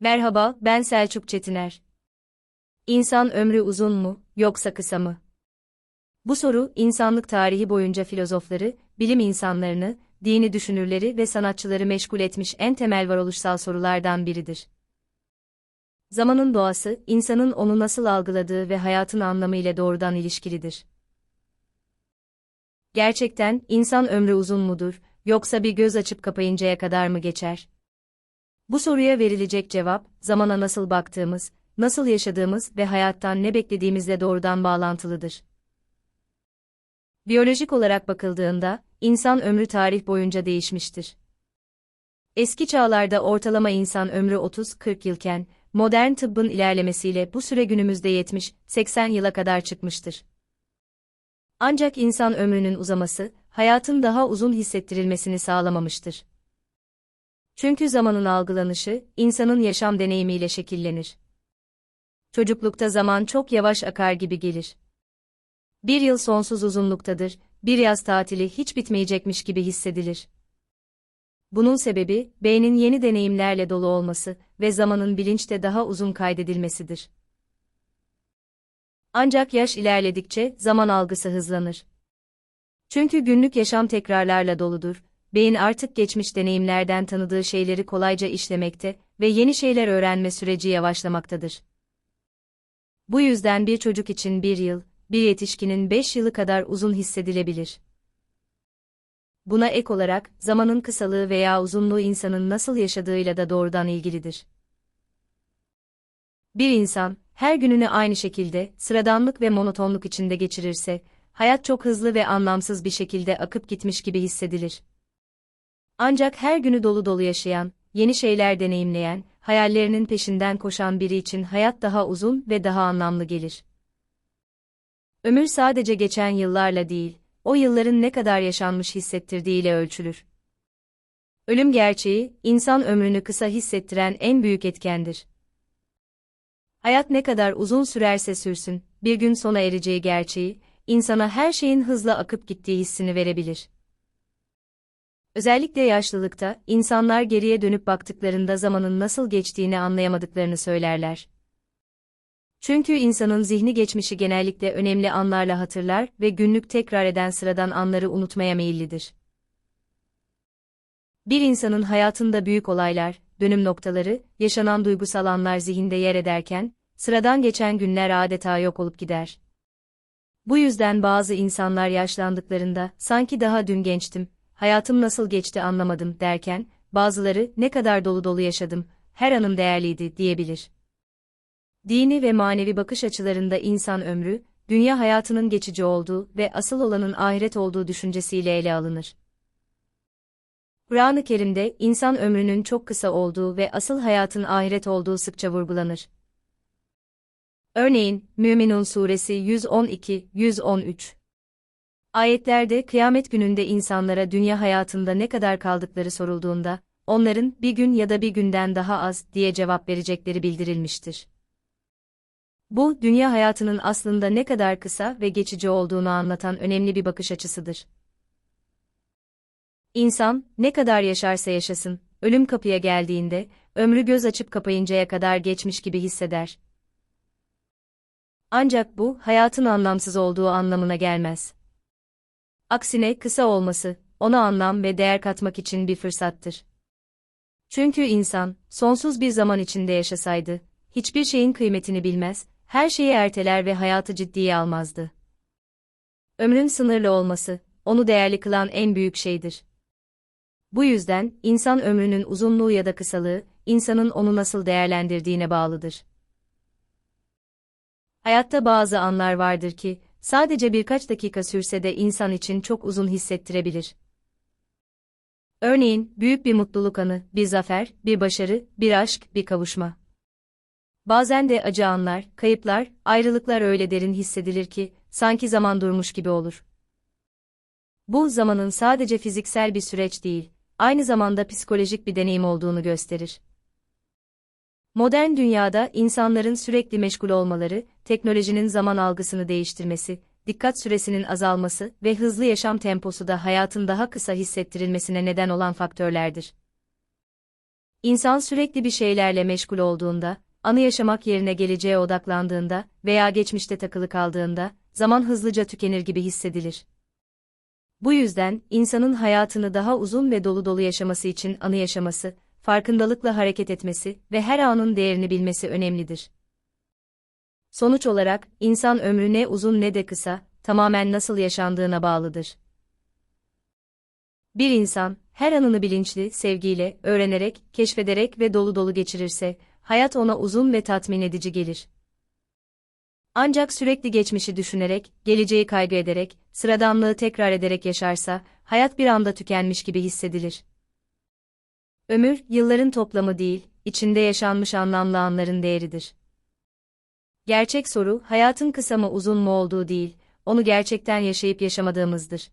Merhaba, ben Selçuk Çetiner. İnsan ömrü uzun mu, yoksa kısa mı? Bu soru, insanlık tarihi boyunca filozofları, bilim insanlarını, dini düşünürleri ve sanatçıları meşgul etmiş en temel varoluşsal sorulardan biridir. Zamanın doğası, insanın onu nasıl algıladığı ve hayatın anlamı ile doğrudan ilişkilidir. Gerçekten, insan ömrü uzun mudur, yoksa bir göz açıp kapayıncaya kadar mı geçer? Bu soruya verilecek cevap, zamana nasıl baktığımız, nasıl yaşadığımız ve hayattan ne beklediğimizle doğrudan bağlantılıdır. Biyolojik olarak bakıldığında, insan ömrü tarih boyunca değişmiştir. Eski çağlarda ortalama insan ömrü 30-40 yılken, modern tıbbın ilerlemesiyle bu süre günümüzde 70-80 yıla kadar çıkmıştır. Ancak insan ömrünün uzaması, hayatın daha uzun hissettirilmesini sağlamamıştır. Çünkü zamanın algılanışı, insanın yaşam deneyimiyle şekillenir. Çocuklukta zaman çok yavaş akar gibi gelir. Bir yıl sonsuz uzunluktadır, bir yaz tatili hiç bitmeyecekmiş gibi hissedilir. Bunun sebebi, beynin yeni deneyimlerle dolu olması ve zamanın bilinçte daha uzun kaydedilmesidir. Ancak yaş ilerledikçe zaman algısı hızlanır. Çünkü günlük yaşam tekrarlarla doludur, beyin artık geçmiş deneyimlerden tanıdığı şeyleri kolayca işlemekte ve yeni şeyler öğrenme süreci yavaşlamaktadır. Bu yüzden bir çocuk için bir yıl, bir yetişkinin beş yılı kadar uzun hissedilebilir. Buna ek olarak, zamanın kısalığı veya uzunluğu insanın nasıl yaşadığıyla da doğrudan ilgilidir. Bir insan, her gününü aynı şekilde, sıradanlık ve monotonluk içinde geçirirse, hayat çok hızlı ve anlamsız bir şekilde akıp gitmiş gibi hissedilir. Ancak her günü dolu dolu yaşayan, yeni şeyler deneyimleyen, hayallerinin peşinden koşan biri için hayat daha uzun ve daha anlamlı gelir. Ömür sadece geçen yıllarla değil, o yılların ne kadar yaşanmış hissettirdiğiyle ölçülür. Ölüm gerçeği, insan ömrünü kısa hissettiren en büyük etkendir. Hayat ne kadar uzun sürerse sürsün, bir gün sona ereceği gerçeği, insana her şeyin hızla akıp gittiği hissini verebilir. Özellikle yaşlılıkta, insanlar geriye dönüp baktıklarında zamanın nasıl geçtiğini anlayamadıklarını söylerler. Çünkü insanın zihni geçmişi genellikle önemli anlarla hatırlar ve günlük tekrar eden sıradan anları unutmaya meyillidir. Bir insanın hayatında büyük olaylar, dönüm noktaları, yaşanan duygusal anlar zihinde yer ederken, sıradan geçen günler adeta yok olup gider. Bu yüzden bazı insanlar yaşlandıklarında, sanki daha dün gençtim, hayatım nasıl geçti anlamadım derken, bazıları ne kadar dolu dolu yaşadım, her anım değerliydi diyebilir. Dini ve manevi bakış açılarında insan ömrü, dünya hayatının geçici olduğu ve asıl olanın ahiret olduğu düşüncesiyle ele alınır. Kur'an-ı Kerim'de insan ömrünün çok kısa olduğu ve asıl hayatın ahiret olduğu sıkça vurgulanır. Örneğin, Müminun Suresi 112-113 Ayetlerde kıyamet gününde insanlara dünya hayatında ne kadar kaldıkları sorulduğunda, onların bir gün ya da bir günden daha az diye cevap verecekleri bildirilmiştir. Bu, dünya hayatının aslında ne kadar kısa ve geçici olduğunu anlatan önemli bir bakış açısıdır. İnsan, ne kadar yaşarsa yaşasın, ölüm kapıya geldiğinde, ömrü göz açıp kapayıncaya kadar geçmiş gibi hisseder. Ancak bu, hayatın anlamsız olduğu anlamına gelmez. Aksine kısa olması, ona anlam ve değer katmak için bir fırsattır. Çünkü insan, sonsuz bir zaman içinde yaşasaydı, hiçbir şeyin kıymetini bilmez, her şeyi erteler ve hayatı ciddiye almazdı. Ömrün sınırlı olması, onu değerli kılan en büyük şeydir. Bu yüzden, insan ömrünün uzunluğu ya da kısalığı, insanın onu nasıl değerlendirdiğine bağlıdır. Hayatta bazı anlar vardır ki, sadece birkaç dakika sürse de insan için çok uzun hissettirebilir. Örneğin, büyük bir mutluluk anı, bir zafer, bir başarı, bir aşk, bir kavuşma. Bazen de acı anlar, kayıplar, ayrılıklar öyle derin hissedilir ki, sanki zaman durmuş gibi olur. Bu zamanın sadece fiziksel bir süreç değil, aynı zamanda psikolojik bir deneyim olduğunu gösterir. Modern dünyada insanların sürekli meşgul olmaları, teknolojinin zaman algısını değiştirmesi, dikkat süresinin azalması ve hızlı yaşam temposu da hayatın daha kısa hissettirilmesine neden olan faktörlerdir. İnsan sürekli bir şeylerle meşgul olduğunda, anı yaşamak yerine geleceğe odaklandığında veya geçmişte takılı kaldığında, zaman hızlıca tükenir gibi hissedilir. Bu yüzden, insanın hayatını daha uzun ve dolu dolu yaşaması için anı yaşaması, farkındalıkla hareket etmesi ve her anın değerini bilmesi önemlidir. Sonuç olarak, insan ömrü ne uzun ne de kısa, tamamen nasıl yaşandığına bağlıdır. Bir insan, her anını bilinçli, sevgiyle, öğrenerek, keşfederek ve dolu dolu geçirirse, hayat ona uzun ve tatmin edici gelir. Ancak sürekli geçmişi düşünerek, geleceği kaygı ederek, sıradanlığı tekrar ederek yaşarsa, hayat bir anda tükenmiş gibi hissedilir. Ömür, yılların toplamı değil, içinde yaşanmış anlamlı anların değeridir. Gerçek soru, hayatın kısa mı uzun mu olduğu değil, onu gerçekten yaşayıp yaşamadığımızdır.